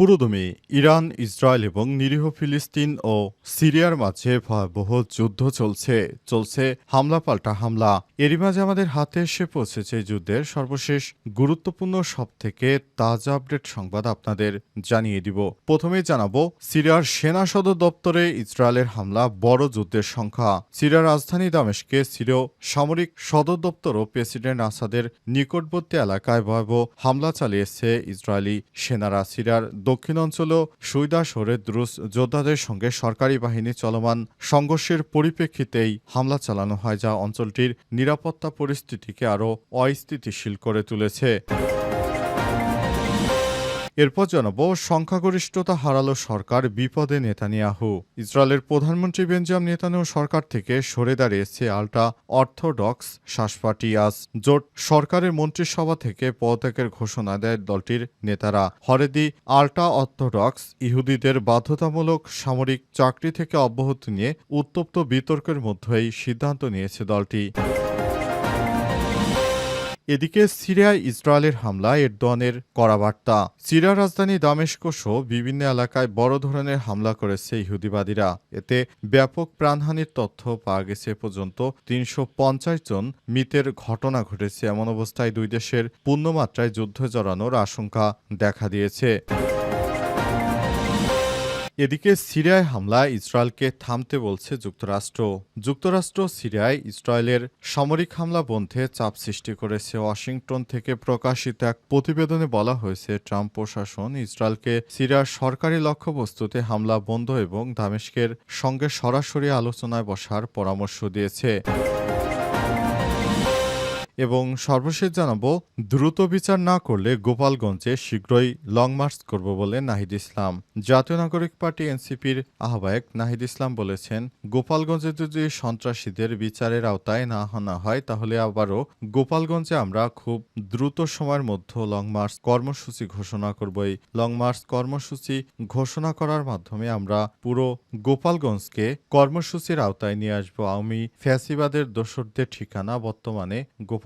পুরোদমে Iran, Israel এবং নিরীহ ফিলিস্তিন ও সিরিয়ার মাঝে ভয়াবহ যুদ্ধ চলছে। চলছে হামলা পাল্টা হামলা। এরই মাঝে আমাদের হাতে এসে পৌঁছেছে যুদ্ধের সর্বশেষ গুরুত্বপূর্ণ সব থেকে তাজা আপডেট সংবাদ আপনাদের জানিয়ে দিব। প্রথমেই জানাব, সিরিয়ার সেনা সদর দপ্তরে ইসরায়েলের হামলা, বড় যুদ্ধের সংখ্যা। সিরিয়ার রাজধানী দামেশকে সিরীয় সামরিক সদর দপ্তর ও প্রেসিডেন্ট আসাদের নিকটবর্তী এলাকায় ভয়াবহ হামলা চালিয়েছে ইসরায়েলি সেনারা। সিরিয়ার দক্ষিণ অঞ্চল সুইদা শহরে দ্রুস যোদ্ধাদের সঙ্গে সরকারি বাহিনী চলমান সংঘর্ষের পরিপ্রেক্ষিতেই হামলা চালানো হয়, যা অঞ্চলটির নিরাপত্তা পরিস্থিতিকে আরও অস্থিতিশীল করে তুলেছে। এরপর জানাব, সংখ্যাগরিষ্ঠতা হারালো সরকার বিপদে নেতানিয়াহু। ইসরায়েলের প্রধানমন্ত্রী বেঞ্জাম নেতানিয়াহু সরকার থেকে সরে দাঁড়িয়েছে আল্ট্রা অর্থোডক্স শ্বাসপাটি আজ জোট সরকারের মন্ত্রিসভা থেকে পদত্যাগের ঘোষণা দেয় দলটির নেতারা। হরেদি, আল্ট্রা অর্থোডক্স ইহুদিদের বাধ্যতামূলক সামরিক চাকরি থেকে অব্যাহতি নিয়ে উত্তপ্ত বিতর্কের মধ্যেই সিদ্ধান্ত নিয়েছে দলটি। এদিকে সিরিয়ায় ইসরায়েলের হামলা এরদোয়ানের কড়া বার্তা সিরিয়ার রাজধানী দামেস্ক সহ বিভিন্ন এলাকায় বড় ধরনের হামলা করেছে ইহুদিবাদীরা। এতে ব্যাপক প্রাণহানির তথ্য পাওয়া গেছে পর্যন্ত তিনশো পঞ্চাশ জন মৃতের ঘটনা ঘটেছে। এমন অবস্থায় দুই দেশের পূর্ণমাত্রায় যুদ্ধ জড়ানোর আশঙ্কা দেখা দিয়েছে। এদিকে সিরিয়ায় হামলা ইসরায়েলকে থামতে বলছে যুক্তরাষ্ট্র। যুক্তরাষ্ট্র সিরিয়ায় ইসরায়েলের সামরিক হামলা বন্ধে চাপ সৃষ্টি করেছে। ওয়াশিংটন থেকে প্রকাশিত এক প্রতিবেদনে বলা হয়েছে, ট্রাম্প প্রশাসন ইসরায়েলকে সিরিয়ার সরকারি লক্ষ্যবস্তুতে হামলা বন্ধ এবং দামেস্কের সঙ্গে সরাসরি আলোচনায় বসার পরামর্শ দিয়েছে। এবং সর্বশেষ জানাব, দ্রুত বিচার না করলে গোপালগঞ্জে শীঘ্রই লং মার্চ করব বলে নাহিদ ইসলাম। জাতীয় নাগরিক পার্টি এনসিপির আহ্বায়ক নাহিদ ইসলাম বলেছেন, গোপালগঞ্জে যদি সন্ত্রাসীদের বিচারের আওতায় না আনা হয়, তাহলে আবারও গোপালগঞ্জে আমরা খুব দ্রুত সময়ের মধ্যে লং মার্চ কর্মসূচি ঘোষণা করব এই লং মার্চ কর্মসূচি ঘোষণা করার মাধ্যমে আমরা পুরো গোপালগঞ্জকে কর্মসূচির আওতায় নিয়ে আসব। আওয়ামী ফ্যাসিবাদের দোসরদের ঠিকানা বর্তমানে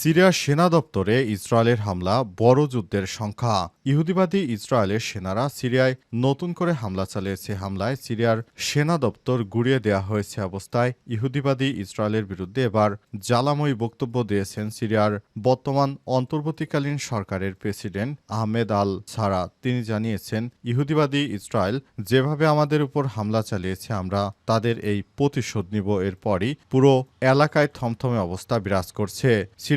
সিরিয়ার সেনা দপ্তরে ইসরায়েলের হামলা, বড় যুদ্ধের সংখ্যা। ইহুদিবাদী ইসরায়েলের সেনারা সিরিয়ায় নতুন করে হামলা চালিয়েছে। হামলায় সিরিয়ার সেনা দপ্তর গুড়িয়ে দেওয়া হয়েছে অবস্থায়। ইহুদিবাদী ইসরায়েলের বিরুদ্ধে এবার জ্বালাময়ী বক্তব্য দিয়েছেন সিরিয়ার বর্তমান অন্তর্বর্তীকালীন সরকারের প্রেসিডেন্ট আহমেদ আল সারা। তিনি জানিয়েছেন, ইহুদিবাদী ইসরায়েল যেভাবে আমাদের উপর হামলা চালিয়েছে, আমরা তাদের এই প্রতিশোধ নিব। এরপরই পুরো এলাকায় থমথমে অবস্থা বিরাজ করছে।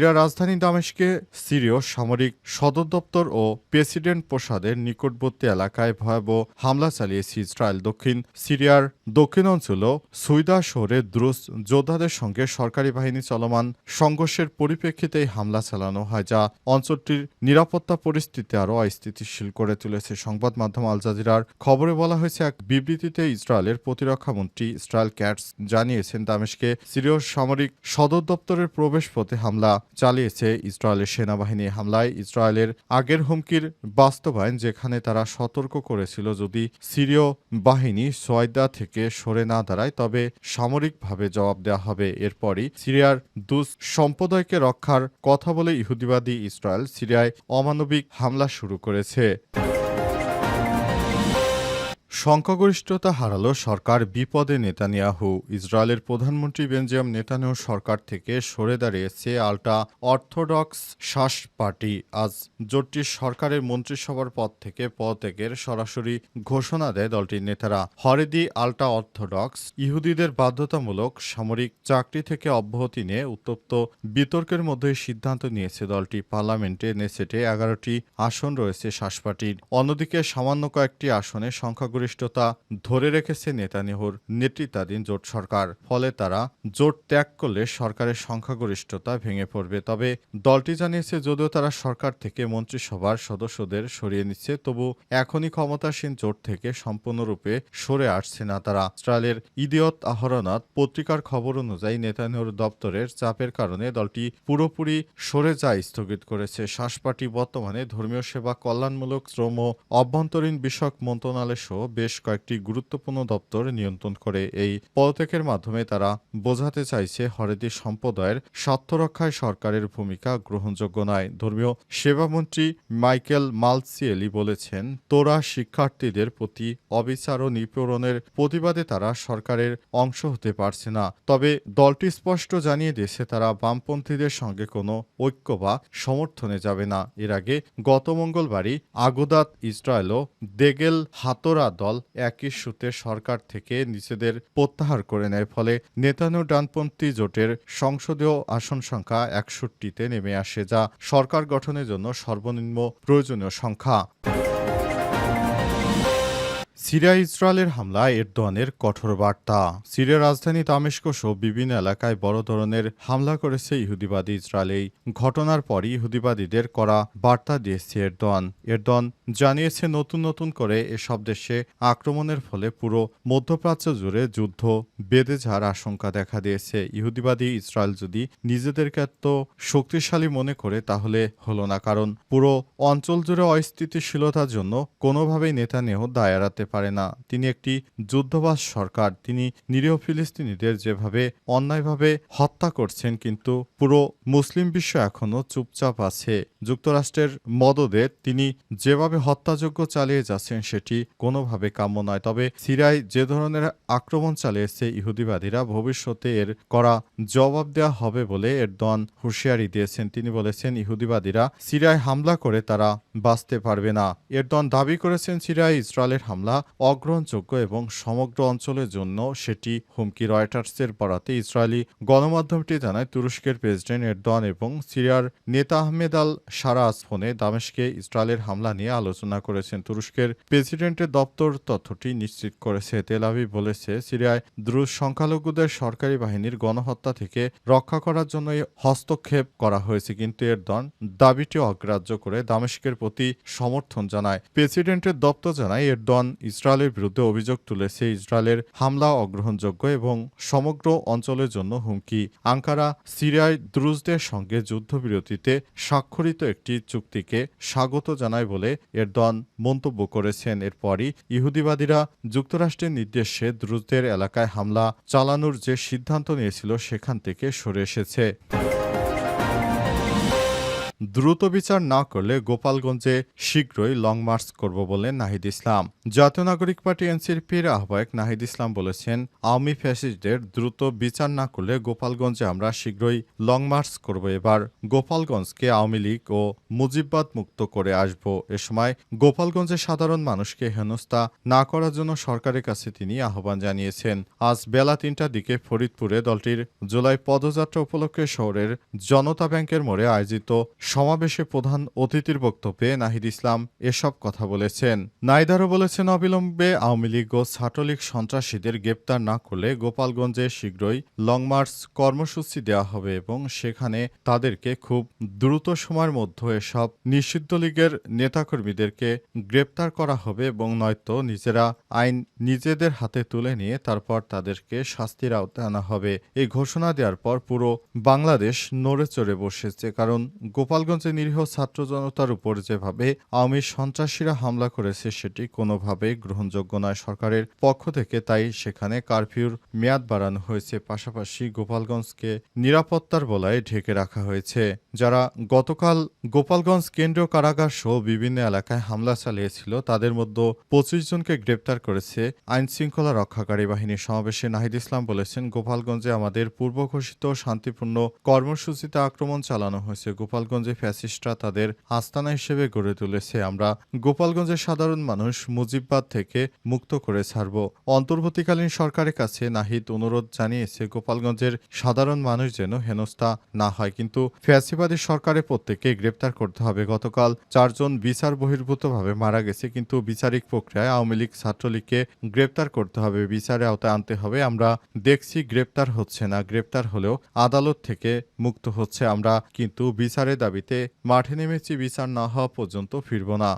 সিরিয়ার রাজধানী দামেশকে সিরীয় সামরিক সদর দপ্তর ও প্রেসিডেন্ট প্রসাদের নিকটবর্তী এলাকায় ভয়াবহ হামলা চালিয়েছে ইসরায়েল। দক্ষিণ সিরিয়ার দক্ষিণ অঞ্চল সুইদা শহরে দ্রুস যোদ্ধাদের সঙ্গে সরকারি বাহিনী চলমান সংঘর্ষের পরিপ্রেক্ষিতে হামলা চালানো হয়, যা অঞ্চলটির নিরাপত্তা পরিস্থিতি আরও অস্থিতিশীল করে তুলেছে। সংবাদ মাধ্যম আল জাজিরার খবরে বলা হয়েছে, এক বিবৃতিতে ইসরায়েলের প্রতিরক্ষা মন্ত্রী ইসরায়েল ক্যাটস জানিয়েছেন, দামেশকে সিরীয় সামরিক সদর দপ্তরের প্রবেশ পথে হামলা চালিয়েছে ইসরায়েলের সেনাবাহিনী হামলায়। ইসরায়েলের আগের হুমকির বাস্তবায়ন যেখানে তারা সতর্ক করেছিল যদি সিরীয় বাহিনী সোয়াইদা থেকে সরে না দাঁড়ায়, তবে সামরিকভাবে জবাব দেওয়া হবে। এরপরই সিরিয়ার দুস সম্প্রদায়কে রক্ষার কথা বলে ইহুদিবাদী ইসরায়েল সিরিয়ায় অমানবিক হামলা শুরু করেছে। সংখ্যাগরিষ্ঠতা হারালো সরকার বিপদে নেতানিয়াহু। ইসরায়েলের প্রধানমন্ত্রী বেঞ্জিয়াম নেতানিয়াহু সরকার থেকে সরে দাঁড়িয়েছে আল্টা অর্থোডক্স শাস পার্টি। আজ জোটটির সরকারের মন্ত্রিসভার পদ থেকে পদত্যাগের সরাসরি ঘোষণা দেয় দলটির নেতারা। হরেদি আল্টা অর্থোডক্স ইহুদিদের বাধ্যতামূলক সামরিক চাকরি থেকে অব্যাহতি নিয়ে উত্তপ্ত বিতর্কের মধ্যে সিদ্ধান্ত নিয়েছে দলটি। পার্লামেন্টে নেসেটে এগারোটি আসন রয়েছে শাস পার্টির। অন্যদিকে সামান্য কয়েকটি আসনে সংখ্যাগরিষ্ঠতা ধরে রেখেছে নেতানিয়াহুর নেতৃত্বাধীন জোট সরকার। ফলে তারা জোট ত্যাগ করলে সরকারের সংখ্যাগরিষ্ঠতা ভেঙে পড়বে। তবে দলটি জানিয়েছে, যদিও তারা সরকার থেকে মন্ত্রিসভার সদস্যদের সরিয়ে নিচ্ছে, তবু এখনই ক্ষমতাসীন জোট থেকে সম্পূর্ণরূপে সরে আসছে না তারা। ইসরায়েলের ইদিয়ত আহরনাথ পত্রিকার খবর অনুযায়ী নেতানিয়াহুর দপ্তরের চাপের কারণে দলটি পুরোপুরি সরে যায় স্থগিত করেছে। শ্বাস পার্টি বর্তমানে ধর্মীয় সেবা কল্যাণমূলক শ্রম ও অভ্যন্তরীণ বিষয়ক মন্ত্রণালয় সহ বেশ কয়েকটি গুরুত্বপূর্ণ দপ্তর নিয়ন্ত্রণ করে। এই পদত্যাগের মাধ্যমে তারা বোঝাতে চাইছে, হরেদি সম্প্রদায়ের স্বার্থ রক্ষায় সরকারের ভূমিকা গ্রহণযোগ্য নয়। ধর্মীয় সেবামন্ত্রী মাইকেল মালসিয়েলি বলেছেন, তোরা শিক্ষার্থীদের প্রতি অবিচার ও নিপীড়নের প্রতিবাদে তারা সরকারের অংশ হতে পারছে না। তবে দলটি স্পষ্ট জানিয়ে দিয়েছে, তারা বামপন্থীদের সঙ্গে কোনো ঐক্য বা সমর্থনে যাবে না। এর আগে গত মঙ্গলবারই আগুদাত ইসরায়েল ও দেগেল হাতোরা দল একই সূত্রে সরকার থেকে নিজেদের প্রত্যাহার করে নেয়। ফলে নেতানো ডানপন্থী জোটের সংসদীয় আসন সংখ্যা একষট্টিতে নেমে আসে, যা সরকার গঠনের জন্য সর্বনিম্ন প্রয়োজনীয় সংখ্যা। সিরিয়া ইসরায়েলের হামলায় এরদোয়ানের কঠোর বার্তা। সিরিয়ার রাজধানী তামেস্ক সহ বিভিন্ন এলাকায় বড় ধরনের হামলা করেছে ইহুদিবাদী ইসরায়েল। এই ঘটনার পরই ইহুদিবাদীদের করা বার্তা দিয়েছে এরদোয়ান। এরদোয়ান জানিয়েছে, নতুন নতুন করে এসব দেশে আক্রমণের ফলে পুরো মধ্যপ্রাচ্য জুড়ে যুদ্ধ বেঁধে যাওয়ার আশঙ্কা দেখা দিয়েছে। ইহুদিবাদী ইসরায়েল যদি নিজেদেরকে এত শক্তিশালী মনে করে, তাহলে হলো না। কারণ পুরো অঞ্চল জুড়ে অস্থিতিশীলতার জন্য কোনোভাবেই নেতানিয়াহু দায় পারে না। তিনি একটি যুদ্ধবাস সরকার। তিনি নিরীহ ফিলিস্তিনিদের যেভাবে অন্যায়ভাবে হত্যা করছেন, কিন্তু পুরো মুসলিম বিশ্ব এখনও চুপচাপ আছে। যুক্তরাষ্ট্রের মদদে তিনি যেভাবে হত্যাযজ্ঞ চালিয়ে যাচ্ছেন, সেটি কোনোভাবে কাম্য নয়। তবে সিরিয়ায় যে ধরনের আক্রমণ চালিয়েছে ইহুদিবাদীরা, ভবিষ্যতে এর করা জবাব দেওয়া হবে বলে এর এরদোয়ান হুঁশিয়ারি দিয়েছেন। তিনি বলেছেন, ইহুদিবাদীরা সিরিয়ায় হামলা করে তারা বাঁচতে পারবে না। এরদোয়ান দাবি করেছেন, সিরিয়ায় ইসরায়েলের হামলা অগ্রহণযোগ্য এবং সমগ্র অঞ্চলের জন্য সেটি হুমকি রয়টার্সের বরাতে ইসরায়েলি গণমাধ্যমটি জানায় তুরস্কের প্রেসিডেন্ট এরদোয়ান এবং সিরিয়ার নেতা আহমেদ আল সারাজ ফোনে দামেশকে ইসরায়েলের হামলা নিয়ে আলোচনা করেছেন। তুরস্কের প্রেসিডেন্টের দপ্তর তথ্যটি নিশ্চিত করেছে। তেলাভি বলেছে, সিরিয়ায় দ্রুত সংখ্যালঘুদের সরকারি বাহিনীর গণহত্যা থেকে রক্ষা করার জন্য হস্তক্ষেপ করা হয়েছে কিন্তু এরদোয়ান দাবিটি অগ্রাহ্য করে দামেশকের প্রতি সমর্থন জানায়। প্রেসিডেন্টের দপ্তর জানায়, এরদোয়ান ইসরায়েলের বিরুদ্ধে অভিযোগ তুলেছে ইসরায়েলের হামলা অগ্রহণযোগ্য এবং সমগ্র অঞ্চলের জন্য হুমকি। আঙ্কারা, সিরিয়ায় দ্রুজদের সঙ্গে যুদ্ধবিরতিতে স্বাক্ষরিত একটি চুক্তিকে স্বাগত জানায় বলে এরদোয়ান মন্তব্য করেছেন। এরপরই ইহুদিবাদীরা যুক্তরাষ্ট্রের নির্দেশে দ্রুজদের এলাকায় হামলা চালানোর যে সিদ্ধান্ত নিয়েছিল সেখান থেকে সরে এসেছে। দ্রুত বিচার না করলে গোপালগঞ্জে শীঘ্রই লং মার্চ করব বলেন নাহিদ ইসলাম। জাতীয় নাগরিক পার্টি এনসিপির আহ্বায়ক নাহিদ ইসলাম বলেছেন, আওয়ামী ফ্যাসিস্টদের দ্রুত বিচার না করলে গোপালগঞ্জে আমরা শীঘ্রই লং মার্চ করব। এবার গোপালগঞ্জকে আওয়ামী লীগ ও মুজিববাদ মুক্ত করে আসব। এ সময় গোপালগঞ্জের সাধারণ মানুষকে হেনস্থা না করার জন্য সরকারের কাছে তিনি আহ্বান জানিয়েছেন। আজ বেলা তিনটার দিকে ফরিদপুরে দলটির জুলাই পদযাত্রা উপলক্ষে শহরের জনতা ব্যাংকের মোড়ে আয়োজিত সমাবেশে প্রধান অতিথির বক্তব্যে নাহিদ ইসলাম এসব কথা বলেছেন। নাইদারও বলেছেন, অবিলম্বে আওয়ামী লীগ ও ছাত্রলীগ সন্ত্রাসীদের গ্রেপ্তার না করলে গোপালগঞ্জে শীঘ্রই লং মার্চ কর্মসূচি দেওয়া হবে এবং সেখানে তাদেরকে খুব দ্রুত সময়ের মধ্যে এসব নিষিদ্ধ লীগের নেতাকর্মীদেরকে গ্রেপ্তার করা হবে এবং নয়তো নিজেরা আইন নিজেদের হাতে তুলে নিয়ে তারপর তাদেরকে শাস্তির আওতায় আনা হবে। এই ঘোষণা দেওয়ার পর পুরো বাংলাদেশ নড়ে চড়ে বসেছে, কারণ গোপালগঞ্জ গোপালগঞ্জে নিরীহ ছাত্র জনতার উপর যেভাবে আওয়ামী সন্ত্রাসীরা হামলা করেছে, সেটি কোনোভাবেই গ্রহণযোগ্য নয়। সরকারের পক্ষ থেকে তাই সেখানে কারফিউর মেয়াদ বাড়ানো হয়েছে। পাশাপাশি গোপালগঞ্জকে নিরাপত্তার বলায় ঢেকে রাখা হয়েছে। যারা গতকাল গোপালগঞ্জ কেন্দ্রীয় কারাগার সহ বিভিন্ন এলাকায় হামলা চালিয়েছিল, তাদের মধ্যে পঁচিশ জনকে গ্রেপ্তার করেছে আইন শৃঙ্খলা রক্ষাকারী বাহিনীর সমাবেশে নাহিদ ইসলাম বলেছেন, গোপালগঞ্জে আমাদের পূর্ব ঘোষিত শান্তিপূর্ণ কর্মসূচিতে আক্রমণ চালানো হয়েছে। গোপালগঞ্জে ফ্যাসিস্টরা তাদের আস্তানা হিসেবে গড়ে তুলেছে, আমরা গোপালগঞ্জের সাধারণ মানুষ মুজিববাদ থেকে মুক্ত করে ছাড়ব। অন্তর্বর্তীকালীন সরকারের কাছে নাহিদ অনুরোধ জানিয়েছে, গোপালগঞ্জের সাধারণ মানুষ যেন হেনস্থা না হয়, কিন্তু ফ্যাসিবাদী সরকারের প্রত্যেককে গ্রেপ্তার করতে হবে। গতকাল চারজন বিচার বহির্ভূতভাবে মারা গেছে, কিন্তু বিচারিক প্রক্রিয়ায় আওয়ামী লীগ ছাত্রলীগকে গ্রেপ্তার করতে হবে। বিচারে আওতায় আনতে হবে, আমরা দেখছি গ্রেপ্তার হচ্ছে না, গ্রেপ্তার হলেও আদালত থেকে মুক্ত হচ্ছে, আমরা কিন্তু বিচারের দাবিতে মাঠে নেমেছি বিচার না হওয়া পর্যন্ত ফিরব না।